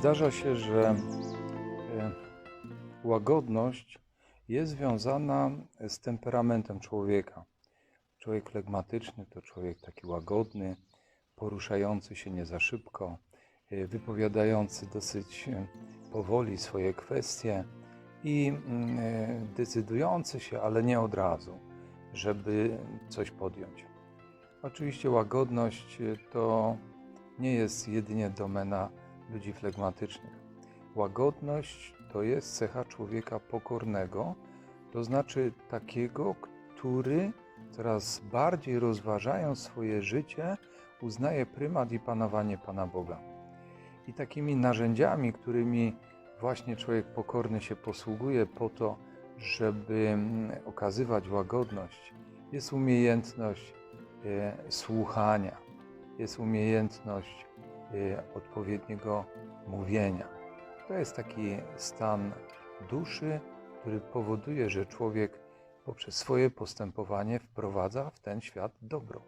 Zdarza się, że e, łagodność jest związana z temperamentem człowieka. Człowiek flegmatyczny to człowiek taki łagodny, poruszający się nie za szybko, e, wypowiadający dosyć e, powoli swoje kwestie i mm, decydujący się, ale nie od razu, żeby coś podjąć. Oczywiście łagodność to nie jest jedynie domena ludzi flegmatycznych. Łagodność to jest cecha człowieka pokornego, to znaczy takiego, który coraz bardziej rozważając swoje życie, uznaje prymat i panowanie Pana Boga. I takimi narzędziami, którymi właśnie człowiek pokorny się posługuje po to, żeby mm, okazywać łagodność, jest umiejętność e, słuchania, jest umiejętność odpowiedniego mówienia. To jest taki stan duszy, który powoduje, że człowiek poprzez swoje postępowanie wprowadza w ten świat dobro.